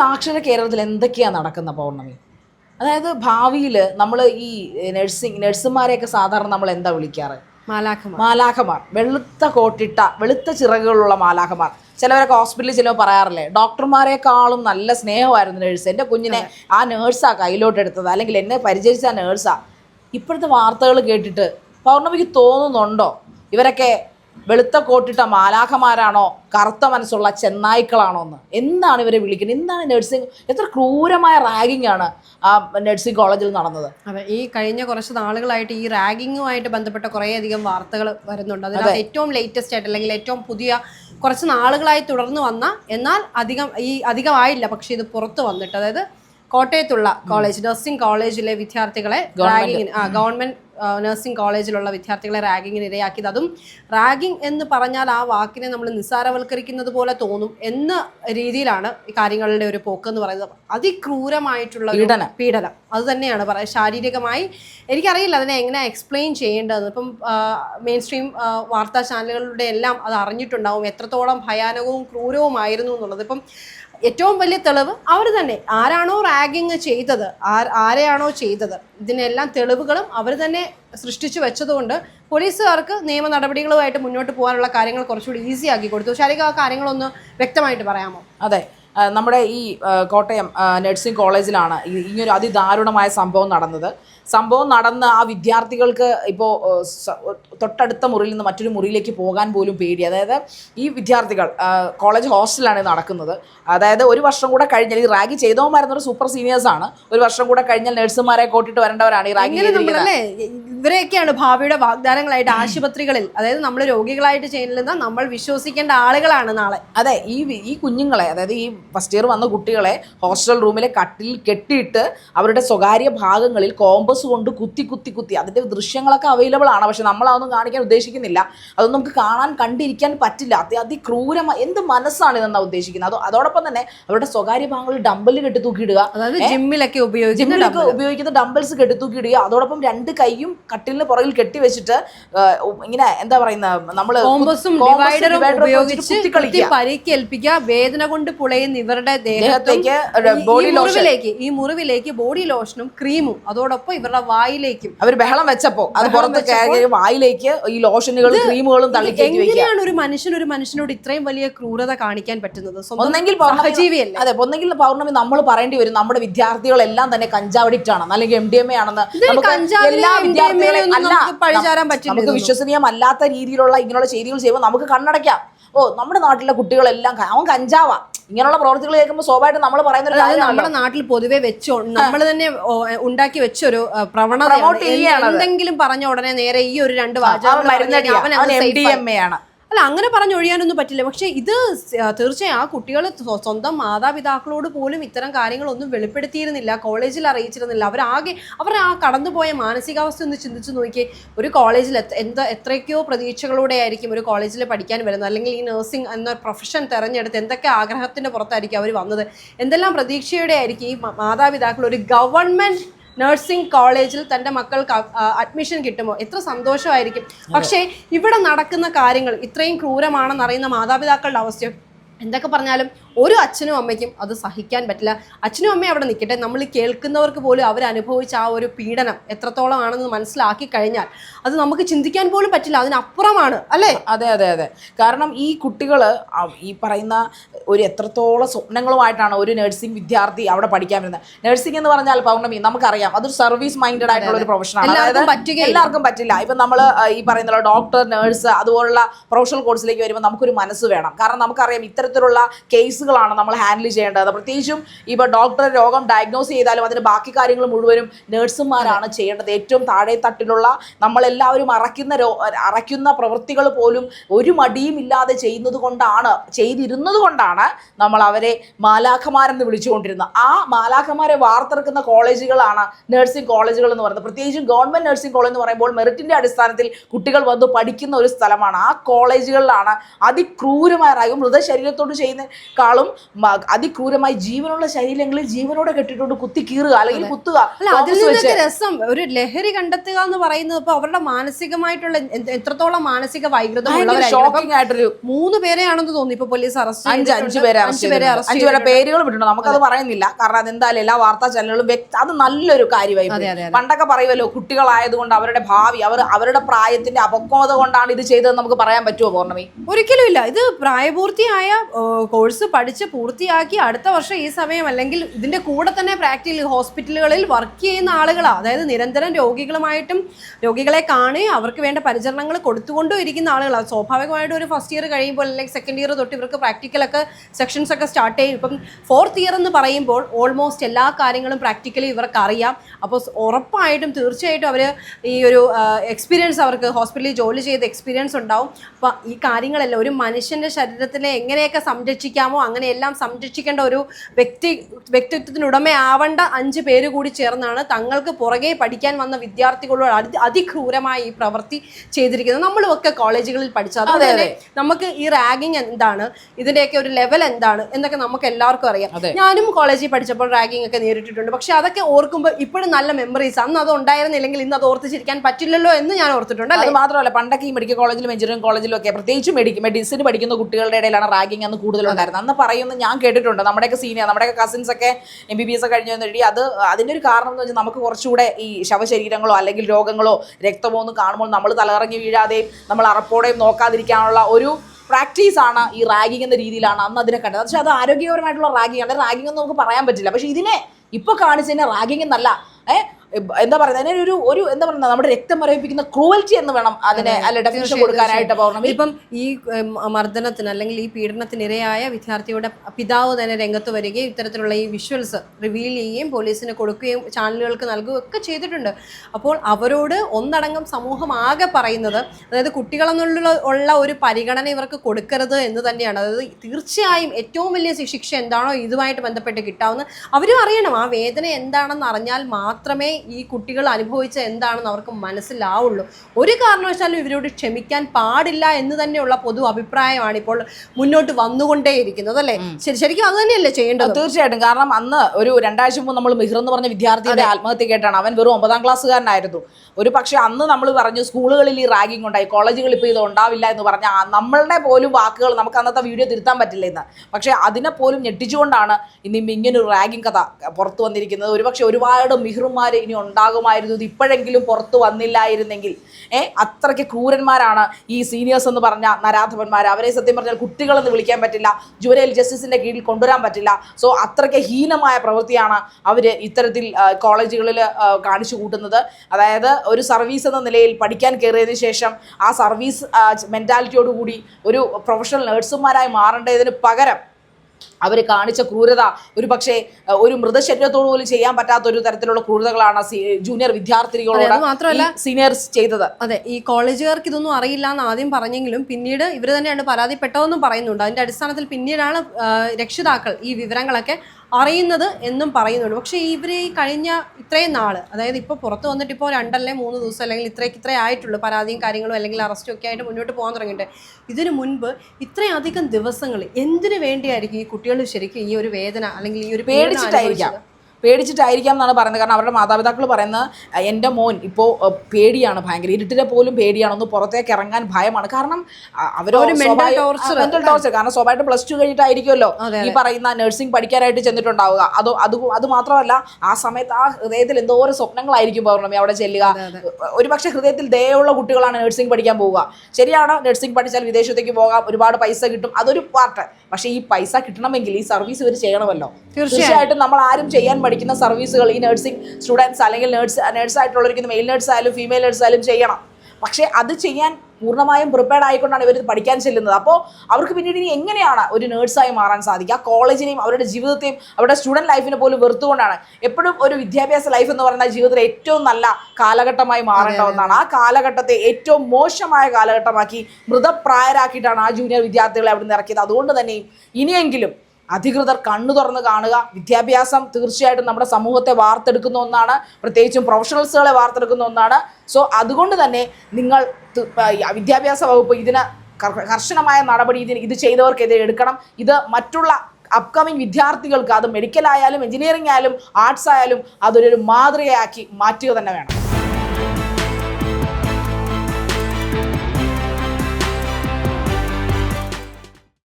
സാക്ഷര കേരളത്തിൽ എന്തൊക്കെയാണ് നടക്കുന്ന പൗർണമി? അതായത് ഭാവിയിൽ നമ്മൾ ഈ നഴ്സിംഗ് നഴ്സുമാരെയൊക്കെ സാധാരണ നമ്മൾ എന്താ വിളിക്കാറ്? മാലാഖമാർ. മാലാഖമാർ. വെളുത്ത കോട്ടിട്ട വെളുത്ത ചിറകുകളുള്ള മാലാഖമാർ. ചിലവരൊക്കെ ഹോസ്പിറ്റലിൽ ചിലവ് പറയാറില്ലേ ഡോക്ടർമാരെക്കാളും നല്ല സ്നേഹമായിരുന്നു നഴ്സ് എന്റെ കുഞ്ഞിനെ ആ നേഴ്സാ കയ്യിലോട്ട് എടുത്തത്. അല്ലെങ്കിൽ എന്നെ പരിചരിച്ച ആ നേഴ്സാ ഇപ്പോഴത്തെ വാർത്തകൾ കേട്ടിട്ട് പൗർണമിക്ക് തോന്നുന്നുണ്ടോ? ഇവരൊക്കെ വെളുത്ത കോട്ടിട്ട മാലാഖമാരാണോ? കറുത്ത മനസ്സുള്ള ചെന്നായ്ക്കളാണോ എന്ന്. എന്താണ് ഇവരെ വിളിക്കുന്നത്? എന്താണ് നഴ്സിംഗ്? എത്ര ക്രൂരമായ റാഗിംഗ് ആണ് ആ നഴ്സിംഗ് കോളേജിൽ നടന്നത്. അതെ ഈ കഴിഞ്ഞ കുറച്ച് നാളുകളായിട്ട് ഈ റാഗിങ്ങുമായിട്ട് ബന്ധപ്പെട്ട കുറേയധികം വാർത്തകൾ വരുന്നുണ്ട്. അതിൽ ഏറ്റവും ലേറ്റസ്റ്റ് ആയിട്ട് അല്ലെങ്കിൽ ഏറ്റവും പുതിയ കുറച്ച് നാളുകളായി തുടർന്ന് വന്ന എന്നാൽ അധികം ഈ അധികമായില്ല പക്ഷേ ഇത് പുറത്ത് വന്നിട്ട് അതായത് കോട്ടയത്തുള്ള കോളേജ് നഴ്സിംഗ് കോളേജിലെ വിദ്യാർത്ഥികളെ റാഗിങ്ങിന് ആ ഗവൺമെന്റ് നഴ്സിംഗ് കോളേജിലുള്ള വിദ്യാർത്ഥികളെ റാഗിങ്ങിന് ഇരയാക്കിയത്. അതും റാഗിങ് എന്ന് പറഞ്ഞാൽ ആ വാക്കിനെ നമ്മൾ നിസ്സാരവൽക്കരിക്കുന്നത് പോലെ തോന്നും എന്ന രീതിയിലാണ് ഈ കാര്യങ്ങളുടെ ഒരു പോക്ക് എന്ന് പറയുന്നത്. അതിക്രൂരമായിട്ടുള്ള പീഡനം. പീഡനം. അത് തന്നെയാണ് പറയുക ശാരീരികമായി എനിക്കറിയില്ല അതിനെ എങ്ങനെ എക്സ്പ്ലെയിൻ ചെയ്യേണ്ടത്. ഇപ്പം മെയിൻ സ്ട്രീം വാർത്താ ചാനലുകളുടെ എല്ലാം അത് അറിഞ്ഞിട്ടുണ്ടാവും. എത്രത്തോളം ഭയാനകവും ക്രൂരവുമായിരുന്നു എന്നുള്ളത്. ഇപ്പം ഏറ്റവും വലിയ തെളിവ് അവർ തന്നെ. ആരാണോ റാഗിങ് ചെയ്തത് ആരെയാണോ ചെയ്തത് ഇതിനെല്ലാം തെളിവുകളും അവർ തന്നെ സൃഷ്ടിച്ചു വെച്ചതുകൊണ്ട് പോലീസുകാർക്ക് നിയമ നടപടികളുമായിട്ട് മുന്നോട്ട് പോകാനുള്ള കാര്യങ്ങൾ കുറച്ചുകൂടി ഈസി ആക്കി കൊടുത്തു. ശാരിക ആ കാര്യങ്ങളൊന്ന് വ്യക്തമായിട്ട് പറയാമോ? അതെ. നമ്മുടെ ഈ കോട്ടയം നഴ്സിംഗ് കോളേജിലാണ് ഇങ്ങനൊരു അതിദാരുണമായ സംഭവം നടന്നത്. സംഭവം നടന്ന ആ വിദ്യാർത്ഥികൾക്ക് ഇപ്പോൾ തൊട്ടടുത്ത മുറിയിൽ നിന്ന് മറ്റൊരു മുറിയിലേക്ക് പോകാൻ പോലും പേടി. അതായത് ഈ വിദ്യാർത്ഥികൾ കോളേജ് ഹോസ്റ്റലാണ് നടക്കുന്നത്. അതായത് ഒരു വർഷം കൂടെ കഴിഞ്ഞാൽ ഈ റാഗി ചെയ്തവന്മാരെന്നൊരു സൂപ്പർ സീനിയേഴ്സ് ആണ്. ഒരു വർഷം കൂടെ കഴിഞ്ഞാൽ നഴ്സുമാരെ കൂട്ടിട്ട് വരേണ്ടവരാണ് ഈ റാഗി ഇവരെയൊക്കെയാണ് ഭാവിയുടെ വാഗ്ദാനങ്ങളായിട്ട് ആശുപത്രികളിൽ അതായത് നമ്മൾ രോഗികളായിട്ട് ചെയ്യുന്ന നമ്മൾ വിശ്വസിക്കേണ്ട ആളുകളാണ് നാളെ. അതെ ഈ ഈ കുഞ്ഞുങ്ങളെ അതായത് ഈ ഫസ്റ്റ് ഇയർ വന്ന കുട്ടികളെ ഹോസ്റ്റൽ റൂമിലെ കട്ടിൽ കെട്ടിയിട്ട് അവരുടെ സ്വകാര്യ ഭാഗങ്ങളിൽ കോമ്പസ് കൊണ്ട് കുത്തി കുത്തി കുത്തി അതിന്റെ ദൃശ്യങ്ങളൊക്കെ അവൈലബിൾ ആണ്. പക്ഷെ നമ്മൾ കാണിക്കാൻ ഉദ്ദേശിക്കുന്നില്ല. അതൊന്നും നമുക്ക് കാണാൻ കണ്ടിരിക്കാൻ പറ്റില്ല. അതി അതിക്രൂരമായി എന്ത് മനസ്സാണ് ഇതെന്നാ ഉദ്ദേശിക്കുന്നത്? അതോ അതോടൊപ്പം തന്നെ അവരുടെ സ്വകാര്യ ഭാഗങ്ങളിൽ ഡമ്പൽ കെട്ടി തൂക്കിയിടുക. അതായത് ജിമ്മിലൊക്കെ ഉപയോഗിക്കുന്ന ജിമ്മിലൊക്കെ ഉപയോഗിക്കുന്ന ഡംബിൾസ് കെട്ടിത്തൂക്കിയിടുക അതോടൊപ്പം രണ്ട് കൈയും കട്ടിലിന് പുറകിൽ കെട്ടി വെച്ചിട്ട് ഇങ്ങനെ എന്താ പറയുന്ന നമ്മൾ കോമ്പസും ഡിവൈഡറും ഉപയോഗിച്ച് പരിക്കേൽപ്പിക്കുക. വേദന കൊണ്ട് പുളയുന്ന ഇവരുടെ ദേഹത്തും ദേഹത്തേക്ക് lotion. മുറിവിലേക്ക് ഈ മുറിവിലേക്ക് ബോഡി ലോഷനും ക്രീമും അതോടൊപ്പം ഇവരുടെ വായിലേക്കും അവർ ബഹളം വെച്ചപ്പോ അത് പുറത്ത് കയറി വായിലേക്ക് ഈ ലോഷനുകളും ക്രീമുകളും തള്ളിക്കയറ്റി വെക്കുക. എങ്ങനെയാണ് ഒരു മനുഷ്യൻ ഒരു മനുഷ്യനോട് ഇത്രയും വലിയ ക്രൂരത കാണിക്കാൻ പറ്റുന്നത്? സ്വന്തം ഒന്നെങ്കിൽ സഹജീവിയല്ലേ? അതെ ഒന്നെങ്കിൽ പൗർണമി നമ്മൾ പറയേണ്ടി വരും. നമ്മുടെ വിദ്യാർത്ഥികളെല്ലാം തന്നെ കഞ്ചാവ് അഡിക്റ്റ് ആണ് അല്ലെങ്കിൽ എം ഡി എം എ ആണെന്ന്. വിദ്യാർത്ഥികളെയും ഒന്നും നമുക്ക് പഴിചാരാൻ പറ്റില്ല നമുക്ക് ഇതൊന്നും. വിശ്വസനീയമല്ലാത്ത രീതിയിലുള്ള ഇങ്ങനെയുള്ള ചെയ്തികൾ ചെയ്യുമ്പോൾ നമുക്ക് കണ്ണടയ്ക്കാം. ഓ നമ്മുടെ നാട്ടിലെ കുട്ടികളെല്ലാം ക- അവൻ കഞ്ചാവാ. ഇങ്ങനെയുള്ള പ്രവർത്തികൾ കേൾക്കുമ്പോൾ സ്വാഭാവികമായിട്ട് നമ്മൾ പറയുന്ന ഒരു നമ്മുടെ നാട്ടിൽ പൊതുവെ വെച്ചോ നമ്മൾ തന്നെ ഉണ്ടാക്കി വെച്ചൊരു പ്രവണത എന്തെങ്കിലും പറഞ്ഞ ഉടനെ നേരെ ഈ ഒരു രണ്ട് വാചകം അവൻ എം ഡി എം എ ആണ്. അല്ല അങ്ങനെ പറഞ്ഞൊഴിയാനൊന്നും പറ്റില്ല. പക്ഷെ ഇത് തീർച്ചയായും ആ കുട്ടികൾ സ്വന്തം മാതാപിതാക്കളോട് പോലും ഇത്തരം കാര്യങ്ങളൊന്നും വെളിപ്പെടുത്തിയിരുന്നില്ല. കോളേജിൽ അറിയിച്ചിരുന്നില്ല. അവരാകെ അവർ ആ കടന്നുപോയ മാനസികാവസ്ഥ ഒന്ന് ചിന്തിച്ചു നോക്കി ഒരു കോളേജിൽ എന്താ എത്രയൊക്കെയോ പ്രതീക്ഷകളോടെ ആയിരിക്കും ഒരു കോളേജിൽ പഠിക്കാൻ വരുന്നത്. അല്ലെങ്കിൽ ഈ നഴ്സിംഗ് എന്ന പ്രൊഫഷൻ തിരഞ്ഞെടുത്ത് എന്തൊക്കെ ആഗ്രഹത്തിന്റെ പുറത്തായിരിക്കും അവർ വന്നത്. എന്തെല്ലാം പ്രതീക്ഷയോടെ ആയിരിക്കും ഈ മാതാപിതാക്കൾ ഒരു ഗവൺമെന്റ് നഴ്സിംഗ് കോളേജിൽ തന്റെ മക്കൾക്ക് അഡ്മിഷൻ കിട്ടുമോ? എത്ര സന്തോഷമായിരിക്കും. പക്ഷേ ഇവിടെ നടക്കുന്ന കാര്യങ്ങൾ ഇത്രയും ക്രൂരമാണെന്നറിയുന്ന മാതാപിതാക്കളുടെ അവസ്ഥ എന്തൊക്കെ പറഞ്ഞാലും ഒരു അച്ഛനും അമ്മയ്ക്കും അത് സഹിക്കാൻ പറ്റില്ല. അച്ഛനും അമ്മയും അവിടെ നിൽക്കട്ടെ. നമ്മൾ കേൾക്കുന്നവർക്ക് പോലും അവർ അനുഭവിച്ച ആ ഒരു പീഡനം എത്രത്തോളമാണെന്ന് മനസ്സിലാക്കി കഴിഞ്ഞാൽ അത് നമുക്ക് ചിന്തിക്കാൻ പോലും പറ്റില്ല. അതിനപ്പുറമാണ്. അല്ലേ? അതെ അതെ അതെ. കാരണം ഈ കുട്ടികൾ ഈ പറയുന്ന ഒരു എത്രത്തോളം സ്വപ്നങ്ങളുമായിട്ടാണ് ഒരു നഴ്സിംഗ് വിദ്യാർത്ഥി അവിടെ പഠിക്കാൻ വരുന്നത് നഴ്സിംഗ് എന്ന് പറഞ്ഞാൽ പൗർണമി നമുക്കറിയാം. അതൊരു സർവീസ് മൈൻഡഡ് ആയിട്ടുള്ള ഒരു പ്രൊഫഷനാണ് എല്ലാവർക്കും എല്ലാവർക്കും പറ്റില്ല. ഇപ്പം നമ്മൾ ഈ പറയുന്ന ഡോക്ടർ നേഴ്സ് അതുപോലുള്ള പ്രൊഫഷണൽ കോഴ്സിലേക്ക് വരുമ്പോൾ നമുക്കൊരു മനസ്സ് വേണം. കാരണം നമുക്കറിയാം ഇത്തരത്തിലുള്ള കേസുകളാണ് നമ്മൾ ഹാൻഡിൽ ചെയ്യേണ്ടത്. പ്രത്യേകിച്ചും ഇപ്പോൾ ഡോക്ടർ രോഗം ഡയഗ്നോസ് ചെയ്താലും അതിന് ബാക്കി കാര്യങ്ങൾ മുഴുവനും നേഴ്സുമാരാണ് ചെയ്യേണ്ടത്. ഏറ്റവും താഴെ തട്ടിലുള്ള നമ്മളെല്ലാവരും അറയ്ക്കുന്ന രോ അറയ്ക്കുന്ന പ്രവൃത്തികൾ പോലും ഒരു മടിയും ഇല്ലാതെ ചെയ്യുന്നത് കൊണ്ടാണ് ചെയ്തിരുന്നത് കൊണ്ടാണ് നമ്മൾ അവരെ മാലാഖമാരെന്ന് വിളിച്ചുകൊണ്ടിരുന്നത്. ആ മാലാഖമാരെ വാർത്തെടുക്കുന്ന കോളേജുകളാണ് നഴ്സിംഗ് കോളേജുകൾ എന്ന് പറയുന്നത്. പ്രത്യേകിച്ചും ഗവൺമെന്റ് നഴ്സിംഗ് കോളേജ് എന്ന് പറയുമ്പോൾ മെറിറ്റിന്റെ അടിസ്ഥാനത്തിൽ കുട്ടികൾ വന്ന് പഠിക്കുന്ന ഒരു സ്ഥലമാണ്. ആ കോളേജുകളിലാണ് അതിക്രൂരമായ മൃതശരീരത്തോട് ചെയ്യുന്ന അതിനേക്കാളും അതിക്രൂരമായി ജീവനുള്ള ശരീരങ്ങളിൽ ജീവനോടെ കെട്ടിട്ടുണ്ട് കുത്തി കീറുക അല്ലെങ്കിൽ കുത്തുക. രസം. ഒരു ലഹരി കണ്ടെത്തുക എന്ന് പറയുന്നത് ഇപ്പൊ അവരുടെ മാനസികമായിട്ടുള്ള എത്രത്തോളം മാനസിക വൈകൃതം മൂന്ന് പേരെയാണെന്ന് തോന്നി ഇപ്പൊ പോലീസ് അറസ്റ്റ് അഞ്ച് അഞ്ച് പേരെ അറസ്റ്റ് പേരെ അഞ്ച് പേരെ പേരുകൾ വിട്ടിട്ടുണ്ട്. നമുക്കത് പറയുന്നില്ല. കാരണം അതെന്തായാലും എല്ലാ വാർത്താ ചാനലുകളും അത് നല്ലൊരു കാര്യമായി. പണ്ടൊക്കെ പറയുമല്ലോ കുട്ടികളായതുകൊണ്ട് അവരുടെ ഭാവി അവർ അവരുടെ പ്രായത്തിന്റെ അപക്വത കൊണ്ടാണ് ഇത് ചെയ്തതെന്ന് നമുക്ക് പറയാൻ പറ്റുമോ പൗർണമി? ഒരിക്കലും ഇല്ല. ഇത് പ്രായപൂർത്തിയായ കോഴ്സ് പഠിച്ച് പൂർത്തിയാക്കി അടുത്ത വർഷം ഈ സമയം അല്ലെങ്കിൽ ഇതിന്റെ കൂടെ തന്നെ പ്രാക്ടിക്കൽ ഹോസ്പിറ്റലുകളിൽ വർക്ക് ചെയ്യുന്ന ആളുകളാണ് അതായത് നിരന്തരം രോഗികളുമായിട്ടും രോഗികളെ കാണുകയും അവർക്ക് വേണ്ട പരിചരണങ്ങൾ കൊടുത്തുകൊണ്ടും ഇരിക്കുന്ന ആളുകളാണ് സ്വാഭാവികമായിട്ടും ഒരു ഫസ്റ്റ് ഇയർ കഴിയുമ്പോൾ അല്ലെങ്കിൽ സെക്കൻഡ് ഇയർ തൊട്ട് ഇവർക്ക് പ്രാക്ടിക്കലൊക്കെ സെക്ഷൻസ് ഒക്കെ സ്റ്റാർട്ട് ചെയ്യും. ഇപ്പം ഫോർത്ത് ഇയർ എന്ന് പറയുമ്പോൾ ഓൾമോസ്റ്റ് എല്ലാ കാര്യങ്ങളും പ്രാക്ടിക്കലി ഇവർക്ക് അറിയാം അപ്പോൾ ഉറപ്പായിട്ടും തീർച്ചയായിട്ടും അവർ ഈ ഒരു എക്സ്പീരിയൻസ് അവർക്ക് ഹോസ്പിറ്റലിൽ ജോലി ചെയ്ത എക്സ്പീരിയൻസ് ഉണ്ടാവും. അപ്പോൾ ഈ കാര്യങ്ങളെല്ലാം ഒരു മനുഷ്യന്റെ ശരീരത്തിനെ എങ്ങനെയൊക്കെ സംരക്ഷിക്കാമോ അങ്ങനെയെല്ലാം സംരക്ഷിക്കേണ്ട ഒരു വ്യക്തി വ്യക്തിത്വത്തിനുടമയാവേണ്ട അഞ്ച് പേര് കൂടി ചേർന്നാണ് തങ്ങൾക്ക് പുറകെ പഠിക്കാൻ വന്ന വിദ്യാർത്ഥികളോട് അതി അതിക്രൂരമായി ഈ പ്രവൃത്തി ചെയ്തിരിക്കുന്നത്. നമ്മളുമൊക്കെ കോളേജുകളിൽ പഠിച്ചത് അതുപോലെ തന്നെ നമുക്ക് ഈ റാഗിങ് എന്താണ് ഇതിന്റെയൊക്കെ ഒരു ലെവൽ എന്താണ് എന്നൊക്കെ നമുക്ക് എല്ലാവർക്കും അറിയാം. ഞാനും കോളേജിൽ പഠിച്ചപ്പോൾ റാഗിങ് ഒക്കെ നേരിട്ടിട്ടുണ്ട്. പക്ഷെ അതൊക്കെ ഓർക്കുമ്പോൾ ഇപ്പോഴും നല്ല മെമ്മറീസ് അന്ന് അത് ഉണ്ടായിരുന്നില്ലെങ്കിൽ ഇന്ന് അത് ഓർത്തിച്ചിരിക്കാൻ പറ്റില്ലല്ലോ എന്ന് ഞാൻ ഓർത്തിട്ടുണ്ട് അത് മാത്രമല്ല പണ്ടൊക്കെ ഈ മെഡിക്കൽ കോളേജിലും എഞ്ചിനീയറിംഗ് കോളേജിലും ഒക്കെ പ്രത്യേകിച്ച് മെഡിക്കൽ മെഡിസിൻ പഠിക്കുന്ന കുട്ടികളുടെ ഇടയിലാണ് റാഗിങ് അന്ന് കൂടുതലുണ്ടായിരുന്നത്. അന്ന് പറയുന്നത് ഞാൻ കേട്ടിട്ടുണ്ട്. നമ്മുടെയൊക്കെ സീനിയർ നമ്മുടെയൊക്കെ കസിൻസ് ഒക്കെ എം ബി ബി എസ് ഒക്കെ കഴിഞ്ഞു വന്നിട്ട് അത് അതിന്റെ ഒരു കാരണം എന്ന് വെച്ചാൽ നമുക്ക് കുറച്ചുകൂടെ ഈ ശവശരീരങ്ങളോ അല്ലെങ്കിൽ രോഗങ്ങളോ രക്തമോ ഒന്നും കാണുമ്പോൾ നമ്മൾ തലകറങ്ങി വീഴാതെയും നമ്മൾ അറപ്പോടെയും നോക്കാതിരിക്കാനുള്ള ഒരു പ്രാക്ടീസാണ് ഈ റാഗിങ് എന്ന രീതിയിലാണ് അന്ന് അതിനെ കണ്ടത്. പക്ഷേ അത് ആരോഗ്യപരമായിട്ടുള്ള റാഗിങ് ആണ്. റാഗിങ് എന്ന് നമുക്ക് പറയാൻ പറ്റില്ല. പക്ഷേ ഇതിനെ ഇപ്പോൾ കാണിച്ചതിനെ റാഗിങ് എന്നല്ല. ഏഹ് എന്താ പറയുന്നത്? അതിനെ ഒരു ഒരു എന്താ പറയുന്നത്? നമ്മുടെ രക്തം മരവിപ്പിക്കുന്ന ക്രൂവൽറ്റി എന്ന് വേണം അതിനെ അല്ല ഡെഫിനേഷൻ കൊടുക്കാനായിട്ട് പൗർണമി. ഇപ്പം ഈ മർദ്ദനത്തിന് അല്ലെങ്കിൽ ഈ പീഡനത്തിന് ഇരയായ വിദ്യാർത്ഥിയുടെ പിതാവ് തന്നെ രംഗത്ത് വരികയും ഇത്തരത്തിലുള്ള ഈ വിഷ്വൽസ് റിവീൽ ചെയ്യുകയും പോലീസിന് കൊടുക്കുകയും ചാനലുകൾക്ക് നൽകുകയും ഒക്കെ ചെയ്തിട്ടുണ്ട്. അപ്പോൾ അവരോട് ഒന്നടങ്കം സമൂഹം ആകെ പറയുന്നത് അതായത് കുട്ടികളെന്നുള്ള ഉള്ള ഒരു പരിഗണന ഇവർക്ക് കൊടുക്കരുത് എന്ന് തന്നെയാണ്. അതായത് തീർച്ചയായും ഏറ്റവും വലിയ ശിക്ഷ എന്താണോ ഇതുമായിട്ട് ബന്ധപ്പെട്ട് കിട്ടാവുന്ന അവരും അറിയണം ആ വേദന എന്താണെന്ന് അറിഞ്ഞാൽ മാത്രമേ ഈ കുട്ടികൾ അനുഭവിച്ച എന്താണെന്ന് അവർക്ക് മനസ്സിലാവുള്ളൂ. ഒരു കാരണവശാലും ഇവരോട് ക്ഷമിക്കാൻ പാടില്ല എന്ന് തന്നെയുള്ള പൊതു അഭിപ്രായമാണ് ഇപ്പോൾ മുന്നോട്ട് വന്നുകൊണ്ടേയിരിക്കുന്നത് അല്ലേ? ശരി ശരിക്കും അത് തന്നെയല്ലേ ചെയ്യേണ്ടത്? തീർച്ചയായിട്ടും. കാരണം അന്ന് ഒരു രണ്ടാഴ്ച മുമ്പ് നമ്മൾ മിഹിർ എന്ന് പറഞ്ഞ വിദ്യാർത്ഥിയുടെ ആത്മഹത്യ കേട്ടാണ്. അവൻ വെറും ഒമ്പതാം ക്ലാസ്സുകാരനായിരുന്നു. ഒരു പക്ഷെ അന്ന് നമ്മൾ പറഞ്ഞു സ്കൂളുകളിൽ ഈ റാഗിംഗ് ഉണ്ടായി കോളേജുകളിൽ ഇപ്പോൾ ഇത് ഉണ്ടാവില്ല എന്ന് പറഞ്ഞ നമ്മളുടെ പോലും വാക്കുകൾ നമുക്ക് അന്നത്തെ വീഡിയോ തിരുത്താൻ പറ്റില്ല ഇന്ന്. പക്ഷെ അതിനെ പോലും ഞെട്ടിച്ചുകൊണ്ടാണ് ഇനി ഇങ്ങനൊരു റാഗിംഗ് റാഗിങ് കഥ പുറത്തു വന്നിരിക്കുന്നത്. ഒരുപക്ഷെ ഒരുപാട് മിഹ്റുമാർ ഇനി ഉണ്ടാകുമായിരുന്നു. ഇത് ഇപ്പോഴെങ്കിലും പുറത്തു വന്നില്ലായിരുന്നെങ്കിൽ. ഏ അത്രയ്ക്ക് ക്രൂരന്മാരാണ് ഈ സീനിയേഴ്സ് എന്ന് പറഞ്ഞ നരാധവന്മാർ അവരെ സത്യം പറഞ്ഞാൽ കുട്ടികളെന്ന് വിളിക്കാൻ പറ്റില്ല. ജുവനൈൽ ജസ്റ്റിസിന്റെ കീഴിൽ കൊണ്ടുവരാൻ പറ്റില്ല. സോ അത്രയ്ക്ക് ഹീനമായ പ്രവൃത്തിയാണ് അവർ ഇത്തരത്തിൽ കോളേജുകളിൽ കാണിച്ചു കൂട്ടുന്നത്. അതായത് ഒരു സർവീസ് എന്ന നിലയിൽ പഠിക്കാൻ കയറിയതിന് ശേഷം ആ സർവീസ് മെന്റാലിറ്റിയോടുകൂടി ഒരു പ്രൊഫഷണൽ നേഴ്സുമാരായി മാറേണ്ടതിന് പകരം അവർ കാണിച്ച ക്രൂരത ഒരു പക്ഷേ ഒരു മൃതശരീരത്തോട് പോലും ചെയ്യാൻ പറ്റാത്ത ഒരു തരത്തിലുള്ള ക്രൂരതകളാണ് ജൂനിയർ വിദ്യാർത്ഥികളോട് മാത്രമല്ല സീനിയേഴ്സ് ചെയ്തത്. അതെ ഈ കോളേജുകാർക്ക് ഇതൊന്നും അറിയില്ല എന്ന് ആദ്യം പറഞ്ഞെങ്കിലും പിന്നീട് ഇവർ തന്നെയാണ് പരാതിപ്പെട്ടതെന്നും പറയുന്നുണ്ട്. അതിന്റെ അടിസ്ഥാനത്തിൽ പിന്നീടാണ് രക്ഷിതാക്കൾ ഈ വിവരങ്ങളൊക്കെ അറിയുന്നത് എന്നും പറയുന്നുണ്ട് പക്ഷേ ഇവർ ഈ കഴിഞ്ഞ ഇത്രയും നാൾ അതായത് ഇപ്പോൾ പുറത്ത് വന്നിട്ട് ഇപ്പോൾ രണ്ടല്ലേ മൂന്ന് ദിവസം അല്ലെങ്കിൽ ഇത്രയ്ക്ക് ഇത്രേ ആയിട്ടുള്ളൂ പരാതിയും കാര്യങ്ങളും അല്ലെങ്കിൽ അറസ്റ്റും ഒക്കെ ആയിട്ട് മുന്നോട്ട് പോകാൻ തുടങ്ങിയിട്ട് ഇതിനു മുൻപ് ഇത്രയും അധികം ദിവസങ്ങൾ എന്തിനു വേണ്ടിയായിരിക്കും ഈ കുട്ടികൾ ശരിക്കും ഈ ഒരു വേദന അല്ലെങ്കിൽ ഈ ഒരു പേടിച്ചിട്ടായിരിക്കാം? പേടിച്ചിട്ടായിരിക്കാം എന്നാണ് പറയുന്നത്. കാരണം അവരുടെ മാതാപിതാക്കൾ പറയുന്നത് "അഹ് എന്റെ മോൻ ഇപ്പോൾ പേടിയാണ് ഭയങ്കര ഇരുട്ടിനെ പോലും പേടിയാണ് ഒന്ന് പുറത്തേക്ക് ഇറങ്ങാൻ ഭയമാണ്. കാരണം അവരൊരു മെന്റൽ ടോർച്ചർ കാരണം സ്വാഭാവികമായിട്ട് പ്ലസ് ടു കഴിഞ്ഞിട്ടായിരിക്കുമല്ലോ ഈ പറയുന്ന നഴ്സിംഗ് പഠിക്കാനായിട്ട് ചെന്നിട്ടുണ്ടാവുക. അത് അത് അത് മാത്രമല്ല ആ സമയത്ത് ആ ഹൃദയത്തിൽ എന്തോ ഒരു സ്വപ്നങ്ങളായിരിക്കും പൗർണമി അവിടെ ചെല്ലുക. ഒരുപക്ഷെ ഹൃദയത്തിൽ ദയുള്ള കുട്ടികളാണ് നഴ്സിംഗ് പഠിക്കാൻ പോവുക. ശരിയാണ് നഴ്സിംഗ് പഠിച്ചാൽ വിദേശത്തേക്ക് പോകാം ഒരുപാട് പൈസ കിട്ടും അതൊരു പാർട്ട് പക്ഷേ ഈ പൈസ കിട്ടണമെങ്കിൽ ഈ സർവീസ് ഇവർ ചെയ്യണമല്ലോ. തീർച്ചയായിട്ടും നമ്മൾ ആരും ചെയ്യാൻ പഠിക്കുന്ന സർവീസുകൾ ഈ നഴ്സിംഗ് സ്റ്റുഡൻസ് അല്ലെങ്കിൽ നേഴ്സ് നേഴ്സായിട്ടുള്ളവർക്ക് മെയിൽ നേഴ്സ് ആയാലും ഫീമെയിൽ നേഴ്സ് ആയാലും ചെയ്യണം. പക്ഷേ അത് ചെയ്യാൻ പൂർണമായും പ്രിപ്പയർഡ് ആയിക്കൊണ്ടാണ് ഇവർ പഠിക്കാൻ ചെല്ലുന്നത്. അപ്പോൾ അവർക്ക് പിന്നീട് ഇനി എങ്ങനെയാണ് ഒരു നേഴ്സായി മാറാൻ സാധിക്കുക? ആ കോളേജിനെയും അവരുടെ ജീവിതത്തെയും അവരുടെ സ്റ്റുഡന്റ് ലൈഫിനെ പോലും വെറുത്തുകൊണ്ടാണ് എപ്പോഴും ഒരു വിദ്യാഭ്യാസ ലൈഫ് എന്ന് പറയുന്ന ജീവിതത്തിൽ ഏറ്റവും നല്ല കാലഘട്ടമായി മാറേണ്ട ഒന്നാണ്. ആ കാലഘട്ടത്തെ ഏറ്റവും മോശമായ കാലഘട്ടമാക്കി മൃതപ്രായരാക്കിയിട്ടാണ് ആ ജൂനിയർ വിദ്യാർത്ഥികളെ അവിടെ നിന്ന് ഇറക്കിയത്. അതുകൊണ്ട് തന്നെയും ഇനിയെങ്കിലും അധികൃതർ കണ്ണു തുറന്ന് കാണുക. വിദ്യാഭ്യാസം തീർച്ചയായിട്ടും നമ്മുടെ സമൂഹത്തെ വാർത്തെടുക്കുന്ന ഒന്നാണ്. പ്രത്യേകിച്ചും പ്രൊഫഷണൽസുകളെ വാർത്തെടുക്കുന്ന ഒന്നാണ്. സോ അതുകൊണ്ട് തന്നെ നിങ്ങൾ വിദ്യാഭ്യാസ വകുപ്പ് ഇതിന് കർ- കർശനമായ നടപടി ഇതിന് ഇത് ചെയ്തവർക്കെതിരെ എടുക്കണം. ഇത് മറ്റുള്ള അപ്കമിങ് വിദ്യാർത്ഥികൾക്ക് അത് മെഡിക്കൽ ആയാലും എഞ്ചിനീയറിംഗ് ആയാലും ആർട്സ് ആയാലും അതൊരു മാതൃകയാക്കി മാറ്റുക തന്നെ വേണം.